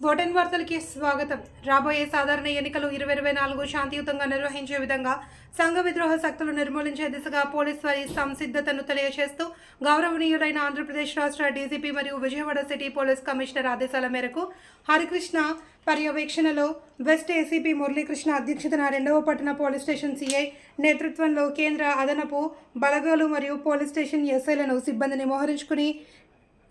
Vote on వార్తలకి స్వాగతం. రాబోయే సాధారణ ఎన్నికలు ఇరవై ఇరవై నాలుగు శాంతియుతంగా నిర్వహించే విధంగా సంఘ విద్రోహ శక్తులు నిర్మూలించే దిశగా పోలీస్ వారి సంసిద్ధతను తెలియజేస్తూ గౌరవనీయులైన ఆంధ్రప్రదేశ్ రాష్ట్ర డీజీపీ మరియు విజయవాడ సిటీ పోలీస్ కమిషనర్ ఆదేశాల మేరకు హరికృష్ణ పర్యవేక్షణలో వెస్ట్ ఏసీపీ మురళీకృష్ణ అధ్యక్షతన రెండవ పట్టణ పోలీస్ స్టేషన్ సిఐ నేతృత్వంలో కేంద్ర అదనపు బలగాలు మరియు పోలీస్ స్టేషన్ ఎస్ఐలను సిబ్బందిని మోహరించుకుని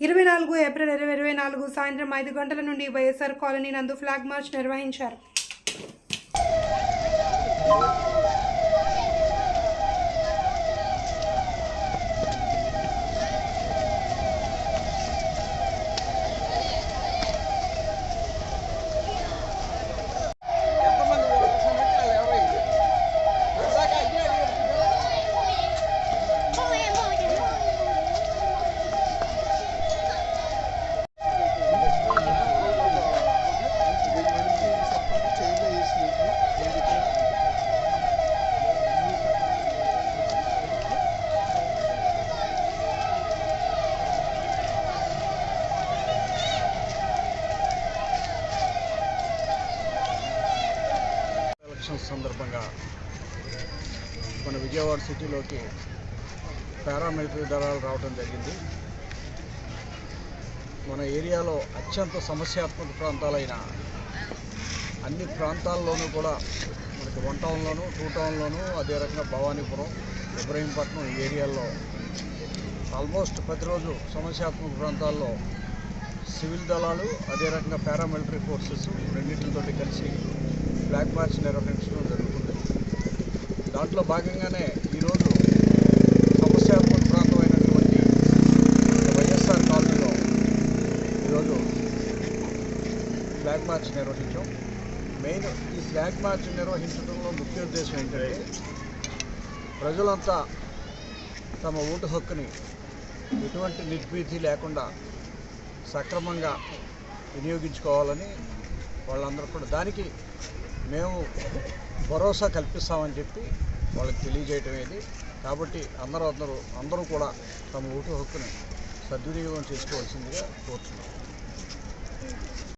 ఇరవై నాలుగు ఏప్రిల్ ఇరవై ఇరవై నాలుగు సాయంత్రం ఐదు గంటల నుండి వైఎస్ఆర్ కాలనీ నందు ఫ్లాగ్ మార్చ్ నిర్వహించారు. ఎలక్షన్స్ సందర్భంగా మన విజయవాడ సిటీలోకి పారామిలిటరీ దళాలు రావడం జరిగింది. మన ఏరియాలో అత్యంత సమస్యాత్మక ప్రాంతాలైన అన్ని ప్రాంతాల్లోనూ కూడా మనకి వన్ టౌన్లోను టూ టౌన్లోను అదే రకంగా భవానీపురం ఇబ్రహీంపట్నం ఈ ఏరియాల్లో ఆల్మోస్ట్ ప్రతిరోజు సమస్యాత్మక ప్రాంతాల్లో సివిల్ దళాలు అదే రకంగా పారామిలిటరీ ఫోర్సెస్ రెండింటితోటి కలిసి ఫ్లాగ్ మార్చ్ నిర్వహించడం జరుగుతుంది. దాంట్లో భాగంగానే ఈరోజు సమస్యాత్మక ప్రాంతమైనటువంటి వైఎస్ఆర్ కాలనీలో ఈరోజు ఫ్లాగ్ మార్చ్ నిర్వహించాం. మెయిన్ ఈ ఫ్లాగ్ మార్చ్ నిర్వహించడంలో ముఖ్య ఉద్దేశం ఏంటంటే ప్రజలంతా తమ ఓటు హక్కుని ఎటువంటి నిర్భీతి లేకుండా సక్రమంగా వినియోగించుకోవాలని వాళ్ళందరూ కూడా దానికి మేము భరోసా కల్పిస్తామని చెప్పి వాళ్ళకి తెలియజేయటం ఇది కాబట్టి అందరూ అందరూ అందరూ కూడా తమ ఓటు హక్కుని సద్వినియోగం చేసుకోవాల్సిందిగా కోరుతున్నాం.